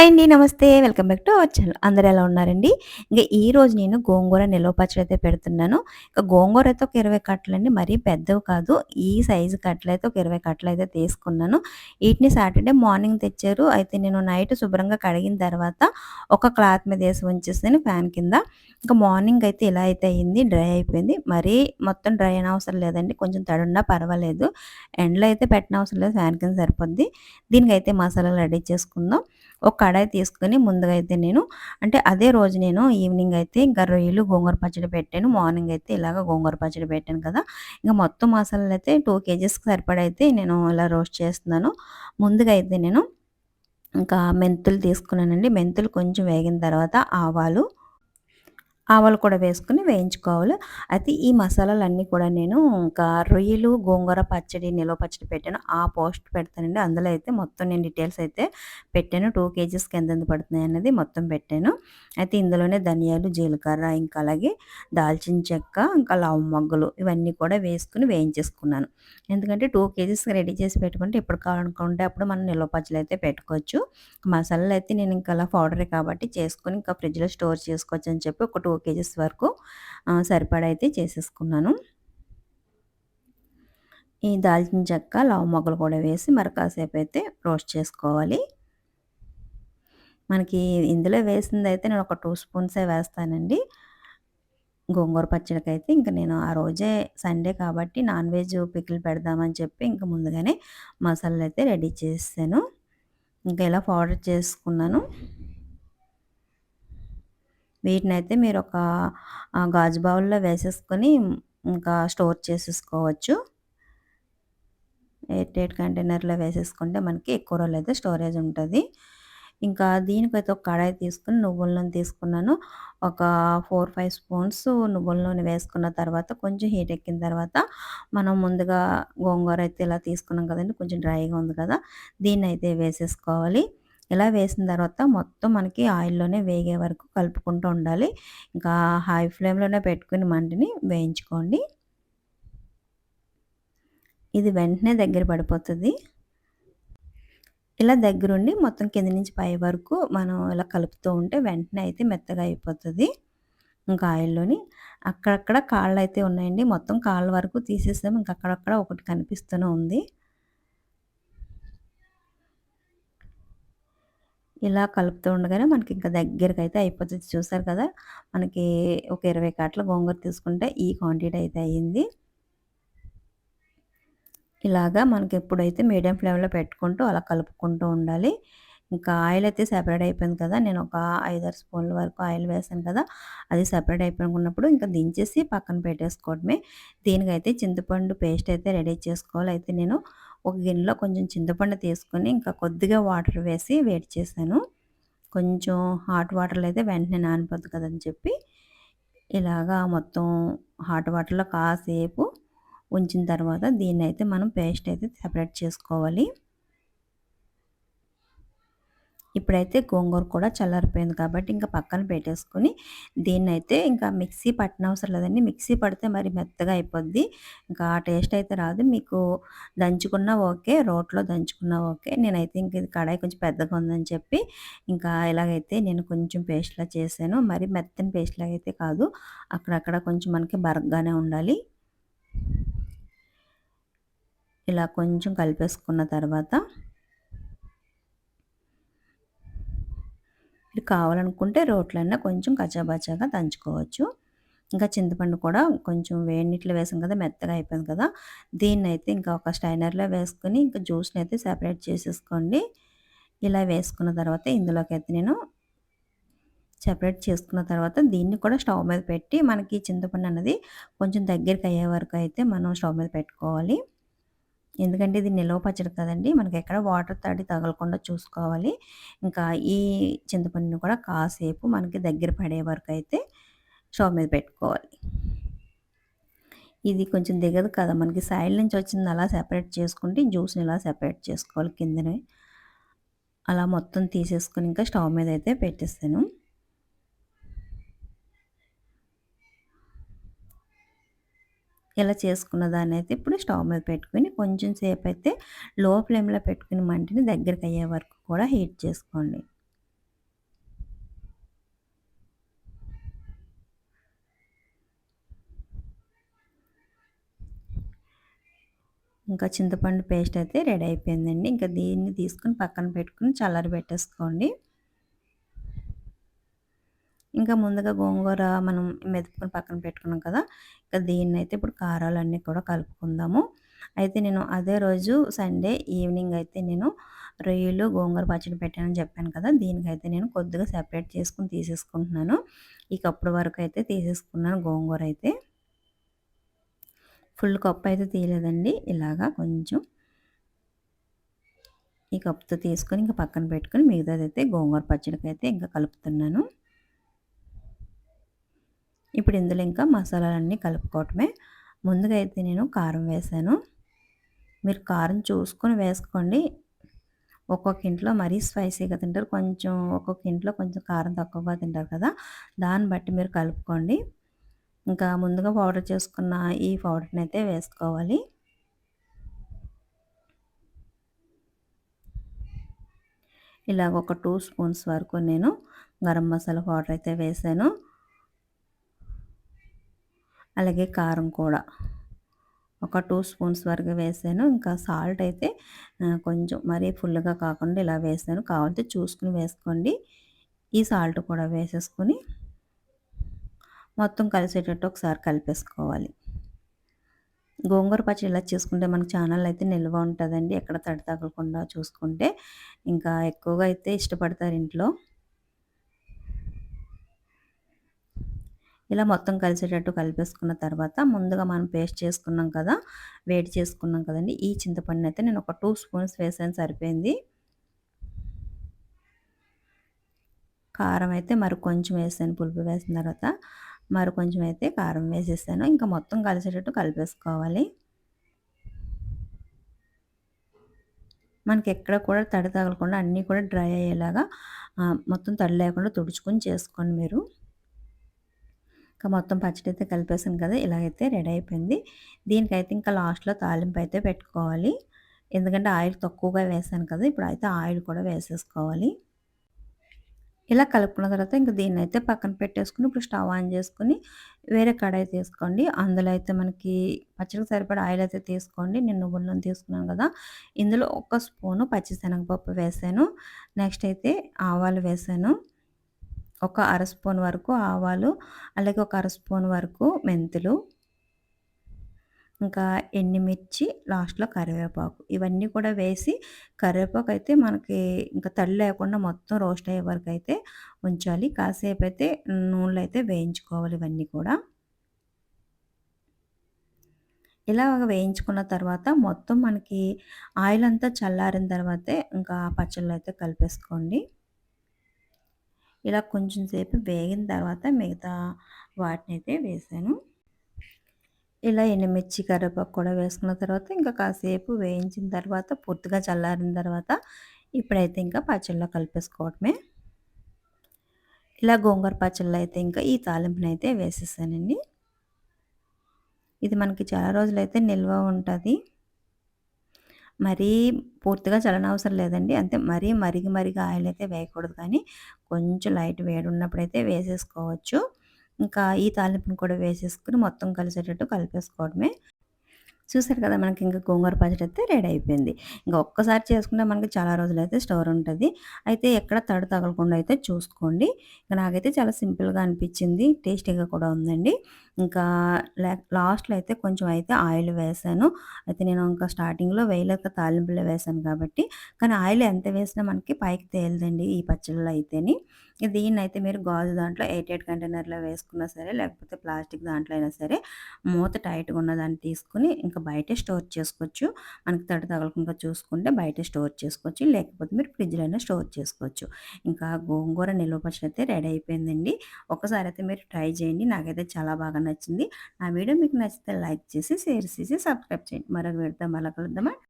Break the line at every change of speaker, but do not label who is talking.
Hi అండి. నమస్తే. Welcome back to our channel. అందరూ ఎలా ఉన్నారండి? ఇంకా ఈరోజు నేను గోంగూర నిలవ పచ్చడి అయితే పెడుతున్నాను. ఇంకా గోంగూర అయితే ఒక 20 కట్టలండి. మరీ పెద్దవి కాదు. ఈ సైజు కట్టలైతే ఒక ఇరవై కట్టలు అయితే తీసుకున్నాను. వీటిని సాటర్డే మార్నింగ్ తెచ్చారు. అయితే నేను నైట్ శుభ్రంగా కడిగిన తర్వాత ఒక క్లాత్ మీద వేసి ఉంచేసాను ఫ్యాన్ కింద. ఇంకా మార్నింగ్ అయితే ఇలా అయితే అయింది. డ్రై అయిపోయింది. మరీ మొత్తం డ్రై అనవసరం లేదండి. కొంచెం తడున్నా పర్వాలేదు. ఎండలో అయితే పెట్టనవసరం లేదు. ఫ్యాన్ కింద సరిపోద్ది. దీనికైతే మసాలాలు రెడీ చేసుకుందాం. ఒక కడాయి తీసుకొని ముందుగా అయితే నేను అంటే అదే రోజు నేను ఈవినింగ్ అయితే ఇంకా రొయ్యలు గోంగూర పచ్చడి పెట్టాను. మార్నింగ్ అయితే ఇలాగ గోంగూర పచ్చడి పెట్టాను కదా! ఇంకా మొత్తం మసాలాలు అయితే టూ కేజీస్‌కి సరిపడైతే నేను ఇలా రోస్ట్ చేస్తున్నాను. ముందుగా అయితే నేను ఇంకా మెంతులు తీసుకున్నానండి. మెంతులు కొంచెం వేగిన తర్వాత ఆవాలు ఆవాలు కూడా వేసుకుని వేయించుకోవాలి. అయితే ఈ మసాలాలన్నీ కూడా నేను ఇంకా రొయ్యలు, గోంగూర పచ్చడి, నిలవ పచ్చడి పెట్టాను. ఆ పోస్ట్ పెడతానండి. అందులో అయితే మొత్తం నేను డీటెయిల్స్ అయితే పెట్టాను. టూ కేజీస్‌కి ఎంతెంత పడుతున్నాయి అన్నది మొత్తం పెట్టాను. అయితే ఇందులోనే ధనియాలు, జీలకర్ర ఇంకా అలాగే దాల్చిన చెక్క, ఇంకా లవంగలు ఇవన్నీ కూడా వేసుకుని వేయించేసుకున్నాను. ఎందుకంటే టూ కేజీస్ రెడీ చేసి పెట్టుకుంటే ఎప్పుడు కావాలనుకుంటే అప్పుడు మనం నిల్వ పచ్చలు అయితే పెట్టుకోవచ్చు. మసాలాలు అయితే నేను ఇంకా అలా పౌడరే కాబట్టి చేసుకొని ఇంకా ఫ్రిడ్జ్‌లో స్టోర్ చేసుకోవచ్చు అని చెప్పి ఒక టూ ఫోర్ కేజెస్ వరకు సరిపడైతే అయితే చేసేసుకున్నాను. ఈ దాల్చిన చెక్క, లవంగలు కూడా వేసి మరి కాసేపు అయితే రోస్ట్ చేసుకోవాలి. మనకి ఇందులో వేసింది అయితే నేను ఒక టూ స్పూన్సే వేస్తానండి. గోంగూర పచ్చడికి అయితే ఇంక నేను ఆ రోజే సండే కాబట్టి నాన్ వెజ్ పికిల్ పెడదామని చెప్పి ఇంక ముందుగానే మసాలాలైతే రెడీ చేసాను ఇంకా ఇలా పౌడర్ చేసుకున్నాను. వీటినైతే మీరు ఒక గాజు బౌల్‌లో వేసేసుకొని ఇంకా స్టోర్ చేసేసుకోవచ్చు. ఎయిర్ ఎయిట్ కంటైనర్‌లో వేసేసుకుంటే మనకి ఎక్కువ రోజులు అయితే స్టోరేజ్ ఉంటుంది ఇంకా దీనికైతే ఒక కడాయి తీసుకుని నువ్వుల నూనె తీసుకున్నాను. ఒక 4, 5 స్పూన్స్ నువ్వుల నూనె వేసుకున్న తర్వాత కొంచెం హీట్ ఎక్కిన తర్వాత మనం ముందుగా గోంగూర అయితే ఇలా తీసుకున్నాం కదండి కొంచెం డ్రైగా ఉంది కదా! దీన్నయితే వేసేసుకోవాలి. ఇలా వేసిన తర్వాత మొత్తం మనకి ఆయిల్‌లోనే వేగే వరకు కలుపుకుంటూ ఉండాలి. ఇంకా హై ఫ్లేమ్‌లోనే పెట్టుకుని మంటిని వేయించుకోండి. ఇది వెంటనే దగ్గర పడిపోతుంది ఇలా దగ్గరుండి మొత్తం కింద నుంచి పై వరకు మనం ఇలా కలుపుతూ ఉంటే వెంటనే అయితే మెత్తగా అయిపోతుంది ఇంకా ఆయిల్‌లోని అక్కడక్కడ కాళ్ళు అయితే ఉన్నాయండి. మొత్తం కాళ్ళ వరకు తీసేసాము. ఇంకా అక్కడక్కడ ఒకటి కనిపిస్తూనే ఉంది. ఇలా కలుపుతూ ఉండగానే మనకి ఇంకా దగ్గరకైతే అయిపోతుంది చూసారు కదా! మనకి ఒక ఇరవై కాట్ల గోంగూర తీసుకుంటే ఈ క్వాంటిటీ అయితే అయింది. ఇలాగా మనకి ఎప్పుడైతే మీడియం ఫ్లేమ్‌లో పెట్టుకుంటూ అలా కలుపుకుంటూ ఉండాలి. ఇంకా ఆయిల్ అయితే సెపరేట్ అయిపోయింది కదా! నేను ఒక 5, 6 స్పూన్ల వరకు ఆయిల్ వేసాను కదా! అది సెపరేట్ అయిపోయినప్పుడు ఇంకా దించేసి పక్కన పెట్టేసుకోవడమే. దీనికైతే చింతపండు పేస్ట్ అయితే రెడీ చేసుకోవాలి. అయితే నేను ఒక గిన్నెలో కొంచెం చింతపండు తీసుకొని ఇంకా కొద్దిగా వాటర్ వేసి వేడి చేశాను. కొంచెం హాట్ వాటర్‌లో అయితే వెంటనే నానిపోద్ది కదని చెప్పి ఇలాగా మొత్తం హాట్ వాటర్‌లో కాసేపు ఉంచిన తర్వాత దీన్ని అయితే మనం పేస్ట్ అయితే సెపరేట్ చేసుకోవాలి. ఇప్పుడైతే గోంగూర కూడా చల్లారిపోయింది కాబట్టి ఇంకా పక్కన పెట్టేసుకొని దీన్నైతే ఇంకా మిక్సీ పట్టనవసరం లేదండి. మిక్సీ పడితే మరి మెత్తగా అయిపోద్ది. ఇంకా ఆ టేస్ట్ అయితే రాదు. మీకు దంచుకున్నా ఓకే. రోట్లో దంచుకున్నా ఓకే. నేనైతే ఇంక ఇది కడాయి కొంచెం పెద్దగా ఉందని చెప్పి ఇంకా ఇలాగైతే నేను కొంచెం పేస్ట్‌లా చేశాను. మరి మెత్తని పేస్ట్‌లాగా అయితే కాదు. అక్కడక్కడ కొంచెం మనకి బరగ్గానే ఉండాలి. ఇలా కొంచెం కలిపేసుకున్న తర్వాత మీరు కావాలనుకుంటే రోట్లన్నా కొంచెం కచాబచాగా దంచుకోవచ్చు. ఇంకా చింతపండు కూడా కొంచెం వేడి నీటిలో వేసాం కదా! మెత్తగా అయిపోయింది కదా! దీన్నైతే ఇంకా ఒక స్టైనర్లో వేసుకొని ఇంకా జ్యూస్ని అయితే సెపరేట్ చేసేసుకోండి. ఇలా వేసుకున్న తర్వాత ఇందులోకైతే నేను సెపరేట్ చేసుకున్న తర్వాత దీన్ని కూడా స్టవ్ మీద పెట్టి మనకి చింతపండు అన్నది కొంచెం దగ్గరికి అయ్యే వరకు అయితే మనం స్టవ్ మీద పెట్టుకోవాలి. ఎందుకంటే ఇది నిలవ పచ్చడి కదండీ! ఎక్కడ వాటర్ తడి తగలకుండా చూసుకోవాలి. ఇంకా ఈ చింతపండుని కూడా కాసేపు మనకి దగ్గర పడే వరకు అయితే స్టవ్ మీద పెట్టుకోవాలి. ఇది కొంచెం దిగదు కదా! మనకి సైడ్ నుంచి వచ్చింది అలా సెపరేట్ చేసుకుంటే జ్యూస్‌ని ఇలా సెపరేట్ చేసుకోవాలి కిందనే. అలా మొత్తం తీసేసుకొని ఇంకా స్టవ్ మీద అయితే పెట్టేస్తాను ఇలా చేసుకున్న అనేది అయితే ఇప్పుడు స్టవ్ మీద పెట్టుకుని కొంచెం సేపు అయితే లో ఫ్లేమ్లో పెట్టుకుని మంటిని దగ్గరికి అయ్యే వరకు కూడా హీట్ చేసుకోండి. ఇంకా చింతపండు పేస్ట్ అయితే రెడీ అయిపోయిందండి. ఇంకా దీన్ని తీసుకుని పక్కన పెట్టుకుని చల్లర పెట్టేసుకోండి ఇంకా ముందుగా గోంగూర మనం మెదుపుకొని పక్కన పెట్టుకున్నాం కదా ఇంకా దీన్ని అయితే ఇప్పుడు కారాలన్నీ కూడా కలుపుకుందాము. అయితే నేను అదే రోజు సండే ఈవినింగ్ అయితే నేను రొయ్యలు గోంగూర పచ్చడి పెట్టానని చెప్పాను కదా దీనికైతే నేను కొద్దిగా సెపరేట్ చేసుకుని తీసేసుకుంటున్నాను. ఈ కప్పుడు వరకు అయితే తీసేసుకున్నాను గోంగూర అయితే. ఫుల్ కప్పు అయితే తీయలేదండి ఇలాగా కొంచెం. ఈ కప్పుతో తీసుకొని ఇంకా పక్కన పెట్టుకొని మిగతాదైతే గోంగూర పచ్చడికి అయితే ఇంకా కలుపుతున్నాను. ఇప్పుడు ఇందులో ఇంకా మసాలాలన్నీ కలుపుకోవటమే. ముందుగా అయితే నేను కారం వేసాను. మీరు కారం చూసుకొని వేసుకోండి. ఒక్కొక్క ఇంట్లో మరీ స్పైసీగా తింటారు. కొంచెం ఒక్కొక్క ఇంట్లో కొంచెం కారం తక్కువగా తింటారు కదా. దాన్ని బట్టి మీరు కలుపుకోండి. ఇంకా ముందుగా పౌడర్ చేసుకున్న ఈ పౌడర్ని అయితే వేసుకోవాలి. ఇలాగ ఒక టూ స్పూన్స్ వరకు నేను గరం మసాలా పౌడర్ అయితే వేసాను. అలాగే కారం కూడా. ఒక టూ స్పూన్స్ వరకు వేసాను. ఇంకా సాల్ట్ అయితే కొంచెం మరీ ఫుల్గా కాకుండా ఇలా వేసాను. కావాలంటే చూసుకుని వేసుకోండి. ఈ సాల్ట్ కూడా వేసేసుకొని మొత్తం కలిసేటట్టు ఒకసారి కలిపేసుకోవాలి. గోంగూర పచ్చడి ఇలా చేసుకుంటే మనకు ఛానల్ అయితే నిల్వ ఉంటుందండి. ఎక్కడ తడి తగలకుండా చూసుకుంటే. ఇంకా ఎక్కువగా అయితే ఇష్టపడతారు ఇంట్లో. ఇలా మొత్తం కలిసేటట్టు కలిపేసుకున్న తర్వాత ముందుగా మనం పేస్ట్ చేసుకున్నాం కదా వేడి చేసుకున్నాం కదండి. ఈ చింతపండు అయితే నేను ఒక టూ స్పూన్స్ వేసాను సరిపోయింది. కారం అయితే మరి కొంచెం వేసాను పులుపు వేసిన తర్వాత మరి కొంచెం అయితే కారం వేసేసాను. ఇంకా మొత్తం కలిసేటట్టు కలిపేసుకోవాలి. మనకి ఎక్కడ కూడా తడి తగలకుండా అన్నీ కూడా డ్రై అయ్యేలాగా మొత్తం తడి లేకుండా తుడుచుకొని చేసుకోండి మీరు. ఇంకా మొత్తం పచ్చడి అయితే కలిపేసాను కదా ఇలాగైతే రెడీ అయిపోయింది. దీనికైతే ఇంకా లాస్ట్లో తాలింపు అయితే పెట్టుకోవాలి. ఎందుకంటే ఆయిల్ తక్కువగా వేసాను కదా ఇప్పుడు అయితే ఆయిల్ కూడా వేసేసుకోవాలి. ఇలా కలుపుకున్న తర్వాత ఇంకా దీన్ని అయితే పక్కన పెట్టేసుకుని ఇప్పుడు స్టవ్ ఆన్ చేసుకుని వేరే కడాయి తీసుకోండి. అందులో అయితే మనకి పచ్చడికి సరిపడా ఆయిల్ అయితే తీసుకోండి. నేను నువ్వుల నూనె తీసుకున్నాను కదా ఇందులో ఒక స్పూను పచ్చిశనగపప్పు వేసాను. నెక్స్ట్ అయితే ఆవాలు వేసాను. ఒక అర స్పూన్ వరకు ఆవాలు అలాగే ఒక అర స్పూన్ వరకు మెంతులు ఇంకా ఎండుమిర్చి లాస్ట్లో కరివేపాకు. ఇవన్నీ కూడా వేసి కరివేపాకు అయితే మనకి ఇంకా తడి లేకుండా మొత్తం రోస్ట్ అయ్యే వరకు అయితే ఉంచాలి. కాసేపు అయితే నూనెలో అయితే వేయించుకోవాలి ఇవన్నీ కూడా. ఇలా వేయించుకున్న తర్వాత మొత్తం మనకి ఆయిల్ అంతా చల్లారిన తర్వాతే ఇంకా పచ్చళ్ళు అయితే కలిపేసుకోండి. ఇలా కొంచెం సేపు వేగిన తర్వాత మిగతా వాటిని అయితే వేసాను. ఇలా ఎండుమిర్చి కరివేపాకు కూడా వేసుకున్న తర్వాత ఇంకా కాసేపు వేయించిన తర్వాత పూర్తిగా చల్లారిన తర్వాత ఇప్పుడైతే ఇంకా పచ్చళ్ళలో కలిపేసుకోవటమే ఇలా గోంగూర పచ్చళ్ళు అయితే ఇంకా ఈ తాలింపుని అయితే వేసేసానండి. ఇది మనకి చాలా రోజులైతే నిల్వ ఉంటుంది. మరీ పూర్తిగా చలనవసరం లేదండి. అంతే మరీ మరిగి మరిగి ఆయిల్ అయితే వేయకూడదు. కానీ కొంచెం లైట్ వేడి ఉన్నప్పుడైతే వేసేసుకోవచ్చు. ఇంకా ఈ తాలింపుని కూడా వేసేసుకుని మొత్తం కలిసేటట్టు కలిపేసుకోవడమే. చూసారు కదా మనకి ఇంకా గోంగూర పచ్చడి అయితే రెడీ అయిపోయింది. ఇంకా ఒక్కసారి చేసుకుంటే మనకి చాలా రోజులు అయితే స్టోర్ ఉంటుంది. అయితే ఎక్కడ తడి తగలకుండా అయితే చూసుకోండి. ఇంకా నాకైతే చాలా సింపుల్గా అనిపించింది టేస్టీగా కూడా ఉందండి. ఇంకా లాస్ట్లో అయితే కొంచెం అయితే ఆయిల్ వేసాను. అయితే నేను ఇంకా స్టార్టింగ్లో వేయలేక తాలింపులో వేసాను కాబట్టి కానీ ఆయిల్ ఎంత వేసినా మనకి పైకి తేలదండి ఈ పచ్చళ్ళలో అయితేని. దీన్ని అయితే మీరు గాజు దాంట్లో ఎయిట్ ఎయిట్ కంటైనర్లో వేసుకున్నా సరే లేకపోతే ప్లాస్టిక్ దాంట్లో అయినా సరే మూత టైట్గా ఉన్న దాన్ని తీసుకుని ఇంకా బయటే స్టోర్ చేసుకోవచ్చు. మనకి తడి తగలకుండా చూసుకుంటే బయట స్టోర్ చేసుకోవచ్చు. లేకపోతే మీరు ఫ్రిడ్జ్లో అయినా స్టోర్ చేసుకోవచ్చు. ఇంకా గోంగూర నిల్వ పచ్చడి అయితే రెడీ అయిపోయిందండి. ఒకసారి అయితే మీరు ట్రై చేయండి. నాకైతే చాలా బాగా నచ్చింది. నా వీడియో మీకు నచ్చితే లైక్ చేసి షేర్ చేసి సబ్స్క్రైబ్ చేయండి. మరొక వీడితో మళ్ళీ కలుద్దామా?